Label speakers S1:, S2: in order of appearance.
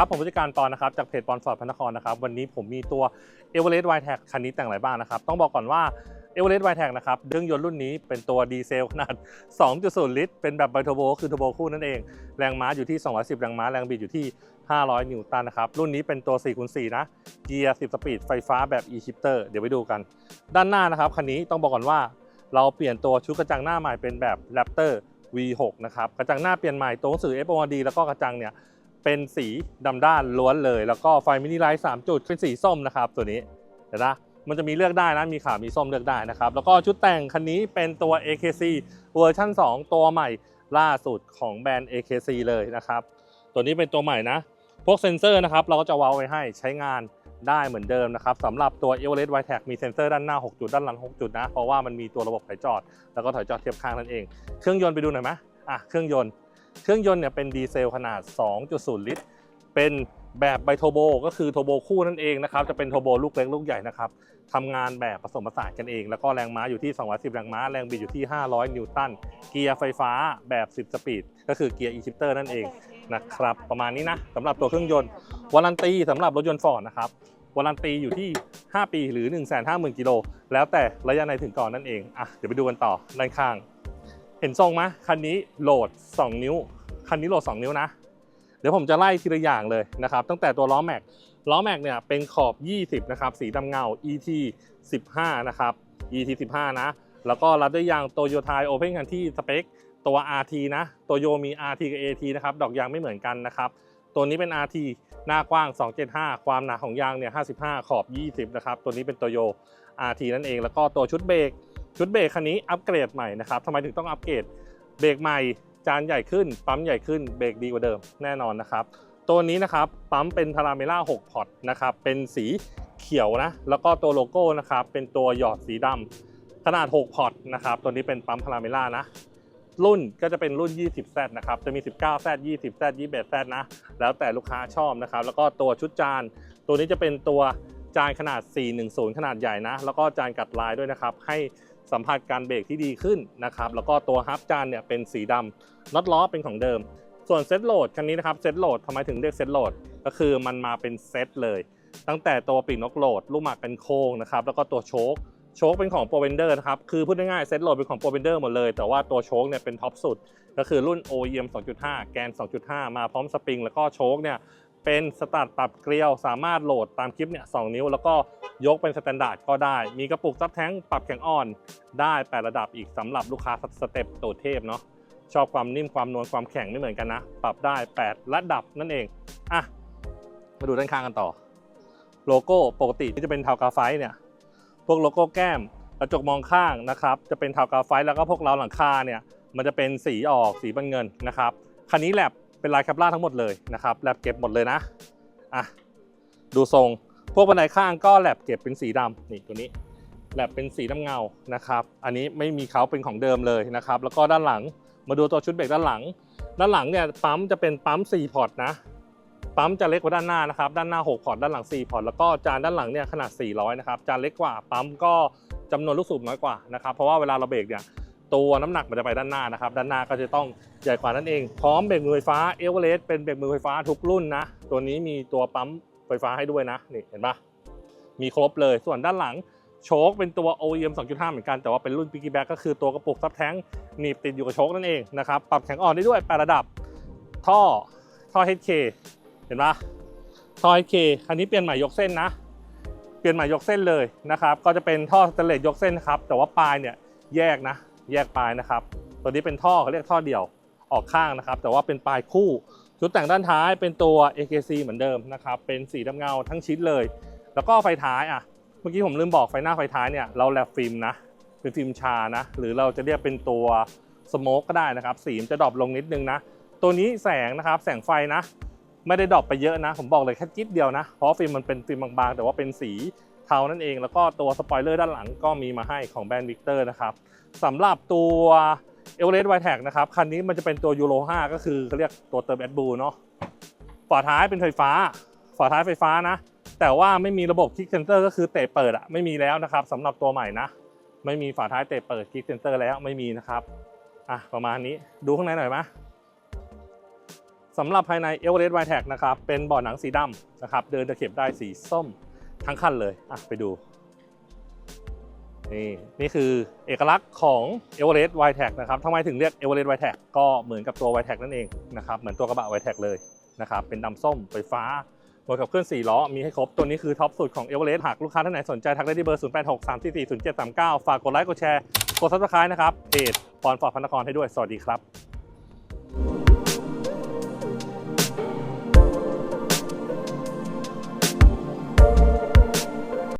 S1: ครับ ผมผู้จัดการปอนนะครับจากเพจปอนฟอร์ดพระนครนะครับ วันนี้ผมมีตัว e v e r e s t y t e c คันนี้แต่งอะไรบ้างนะครับ ต้องบอกก่อนว่า e v e r e s t y t e c นะครับเครื่องยนต์รุ่นนี้เป็นตัวดีเซลขนาด 2.0 ลิตร เป็นแบบไบโทโบคือทโบคู่นั่นเอง แรงม้าอยู่ที่ 210 แรงม้า แรงบิดอยู่ที่ 500 นิวตันนะครับ รุ่นนี้เป็นตัว4คูณ4นะ เกียร์ 10 สปีด ไฟฟ้าแบบ e-shifter เดี๋ยวไปดูกัน ด้านหน้านะครับคันนี้ต้องบอกก่อนว่า เราเปลี่ยนตัวชุดกระจังหน้าใหม่เป็นแบบ Raptor V6 นะครับ กระจังหน้าเปลี่ยนใหม่ตัวหนังสือ FOD แล้วก็กระจังเนี่ย เป็นสีดำด้านล้วนเลย แล้วก็ไฟมินิไลท์3จุดเป็นสีส้มนะครับตัวนี้เห็นปะมันจะมีเลือกได้นะ มีขาวมีส้มเลือกได้นะครับ แล้วก็ชุดแต่งคันนี้เป็นตัว AKC เวอร์ชัน2 ตัวใหม่ล่าสุดของแบรนด์ AKC เลยนะครับ ตัวนี้เป็นตัวใหม่นะ พวกเซ็นเซอร์นะครับ เราก็จะว้าไว้ให้ใช้งานได้เหมือนเดิมนะครับสำหรับตัว e v e r e s t y t e c มีเซ็นเซอร์ด้านหน้า 6 จุด ด้านหลัง 6 จุดนะ เพราะว่ามันมีตัวระบบถอยจอด แล้วก็ถอยจอดเทียบข้างนั่นเอง เครื่องยนต์ไปดูหน่อยไหมอะเครื่องยนต์ เครื่องยนต์เนี่ยเป็นดีเซลขนาด 2.0 ลิตร เป็นแบบไบโทโบก็คือโทโบคู่นั่นเองนะครับ จะเป็นโทโบลูกเล็กลูกใหญ่นะครับทำงานแบบผสมผสานกันเอง แล้วก็แรงม้าอยู่ที่ 210 แรงม้า แรงบิดอยู่ที่ 500 นิวตัน เกียร์ไฟฟ้าแบบ 10 สปีด ก็คือเกียร์ e-shifter นั่นเองนะครับ ประมาณนี้นะสำหรับตัวเครื่องยนต์วารันตีสำหรับรถยนต์ฟอร์ดนะครับวารันตีอยู่ที่ 5 ปีหรือ 1 5 0 0 0 0กิโล แล้วแต่ระยะในถึงก่อนนั่นเอง อะ เดี๋ยวไปดูกันต่อด้านข้าง เห็นทรงไหมคันนี้โหลด 2 นิ้ว คันนี้โหลด 2 นิ้วนะ เดี๋ยวผมจะไล่ทีละอย่างเลยนะครับ ตั้งแต่ตัวล้อแม็ก ล้อแม็กเนี่ยเป็นขอบ 20 นะครับ สีดำเงา ET 15 นะครับ ET 15 นะ แล้วก็รับด้วยยางโตโยต้าโอเพนกันที่สเปคตัว RT นะโตโยมี RT กับ AT นะครับ ดอกยางไม่เหมือนกันนะครับ ตัวนี้เป็น RT หน้ากว้าง 275 ความหนาของยางเนี่ย 55 ขอบ 20 นะครับ ตัวนี้เป็นโตโย RT นั่นเอง แล้วก็ตัวชุดเบรก ชุดเบรกคันนี้อัปเกรดใหม่นะครับทำไมถึงต้องอัปเกรดเบรกใหม่ จานใหญ่ขึ้น ปั๊มใหญ่ขึ้นเบรกดีกว่าเดิมแน่นอนนะครับ ตัวนี้นะครับปั๊มเป็นพาราเมล่า6พอร์ตนะครับเป็นสีเขียวนะแล้วก็ตัวโลโก้นะครับเป็นตัวหยอดสีดำขนาด 6 พอร์ตนะครับ ตัวนี้เป็นปั๊มพาราเมล่านะ รุ่นก็จะเป็นรุ่น 20Z นะครับ จะมี 19Z 20Z 21Z นะ แล้วแต่ลูกค้าชอบนะครับ แล้วก็ตัวชุดจาน ตัวนี้จะเป็นตัว จานขนาด 410 ขนาดใหญ่นะ แล้วก็จานกัดลายด้วยนะครับ ให้สัมผัสการเบรกที่ดีขึ้นนะครับ แล้วก็ตัวฮับจานเนี่ยเป็นสีดำน็อตล้อเป็นของเดิม ส่วนเซตโหลดคันนี้นะครับ เซตโหลดทำไมถึงเรียกเซตโหลด ก็คือมันมาเป็นเซตเลย ตั้งแต่ตัวปีกนกโหลด ลูกหมากเป็นโค้งนะครับ แล้วก็ตัวโชคโชคเป็นของโปรเวนเดอร์นะครับ คือพูดง่ายๆเซตโหลดเป็นของโปรเวนเดอร์หมดเลย แต่ว่าตัวโชคเนี่ยเป็นท็อปสุด ก็คือรุ่น OEM 2.5 แกน 2.5 มาพร้อมสปริง แล้วก็โชคเนี่ย เป็นสตาร์ทปรับเกลียวสามารถโหลดตามคลิปเนี่ย2นิ้ว แล้วก็ยกเป็นสแตนดาร์ดก็ได้ มีกระปุกซับแท้งปรับแข็งอ่อนได้แปดระดับอีกสำหรับลูกค้าสเต็ปโตเทพเนาะชอบความนิ่มความนวลความแข็งไม่เหมือนกันนะ ปรับได้ 8 ระดับนั่นเองอะมาดูด้านข้างกันต่อ โลโก้ปกติที่จะเป็นเทากาไฟเนี่ยพวกโลโก้แก้มกระจกมองข้างนะครับจะเป็นเทากาไฟแล้วก็พวกเราหลังคาเนี่ยมันจะเป็นสีออกสีบันเงินนะครับคันนี้แลบ เป็นลายแคปล่าทั้งหมดเลยนะครับแลบเก็บหมดเลยนะอะดูทรง พวกบันไดข้างก็แลบเก็บเป็นสีดำนี่ตัวนี้แลบเป็นสีน้ำเงานะครับ อันนี้ไม่มีเขาเป็นของเดิมเลยนะครับ แล้วก็ด้านหลังมาดูตัวชุดเบรกด้านหลัง ด้านหลังเนี่ยปั๊มจะเป็นปั๊ม 4 พอร์ตนะ ปั๊มจะเล็กกว่าด้านหน้านะครับ ด้านหน้า 6 พอร์ต ด้านหลัง 4 พอร์ต แล้วก็จานด้านหลังเนี่ยขนาด 400 นะครับ จานเล็กกว่า ปั๊มก็จำนวนลูกสูบน้อยกว่านะครับ เพราะว่าเวลาเราเบรกเนี่ย ตัวน้ำหนักมันจะไปด้านหน้านะครับ ด้านหน้าก็จะต้องใหญ่กว่านั่นเอง พร้อมเบรกมือไฟฟ้าเอเวอเรสต์เป็นเบรกมือไฟฟ้าทุกรุ่นนะ ตัวนี้มีตัวปั๊มไฟฟ้าให้ด้วยนะ นี่เห็นปะมีครบเลย ส่วนด้านหลังโชคเป็นตัว OEM 2.5 เหมือนกัน แต่ว่าเป็นรุ่น Piggyback ก็คือตัวกระปุกซับแท้งหนีบติดอยู่กับโชคนั่นเองนะครับ ปรับแข็งอ่อนได้ด้วย8ระดับ ท่อ ท่อ HK เห็นปะท่อ HK คันนี้เปลี่ยนใหม่ยกเส้นนะ เปลี่ยนใหม่ยกเส้นเลยนะครับ ก็จะเป็นท่อสเตนเลสยกเส้นครับ แต่ว่าปลายเนี่ยแยกนะ แยกปลายนะครับ ตัวนี้เป็นท่อเขาเรียกท่อเดี่ยวออกข้างนะครับ แต่ว่าเป็นปลายคู่ ชุดแต่งด้านท้ายเป็นตัว AKC เหมือนเดิมนะครับ เป็นสีดำเงาทั้งชิ้นเลย แล้วก็ไฟท้ายอะ เมื่อกี้ผมลืมบอกไฟหน้าไฟท้ายเนี่ยเราแลบฟิล์มนะ เป็นฟิล์มชานะ หรือเราจะเรียกเป็นตัวสโมกก็ได้นะครับ สีมันจะดรอปลงนิดนึงนะ ตัวนี้แสงนะครับแสงไฟนะ ไม่ได้ดรอปไปเยอะนะ ผมบอกเลยแค่จิ๊ดเดียวนะ เพราะฟิล์มมันเป็นฟิล์มบางๆ แต่ว่าเป็นสี เทานั่นเอง แล้วก็ตัวสปอยเลอร์ด้านหลังก็มีมาให้ของแบรนด์วิกเตอร์นะครับสำหรับตัวเอเวอเรสต์ไวแท็กนะครับคันนี้มันจะเป็นตัวยูโร5ก็คือเขาเรียกตัวเติมแอดบูเนาะฝาท้ายเป็นไฟฟ้า ฝาท้ายไฟฟ้านะ แต่ว่าไม่มีระบบคิกเซนเตอร์ก็คือเตะเปิดอะไม่มีแล้วนะครับสำหรับตัวใหม่นะ ไม่มีฝาท้ายเตะเปิดคิกเซนเตอร์แล้วไม่มีนะครับอะประมาณนี้ดูข้างในหน่อยไหมสำหรับภายใน e v e r e s t y t e c นะครับเป็นเบาะหนังสีดำนะครับเดินตะเข็บได้สีส้ม ทั้งคันเลยอะไปดู นี่นี่คือเอกลักษณ์ของ e v e r e s t y t e c นะครับทำไมถึงเรียก e v e r e s t y t e c ก็เหมือนกับตัว y t e c นั่นเองนะครับเหมือนตัวกระบะ y t e c เลยนะครับเป็นดำส้มไฟฟ้าบวกกับเครื่อง4ล้อ มีให้ครบ ตัวนี้คือท็อปสุดของ e v e r e s t หากลูกค้าท่านไหนสนใจ ทักได้ที่เบอร์ 086 344 0739 ฝากกดไลค์กดแชร์ กด subscribe นะครับเพจปอนฟอร์ดพระนครให้ด้วย สวัสดีครับ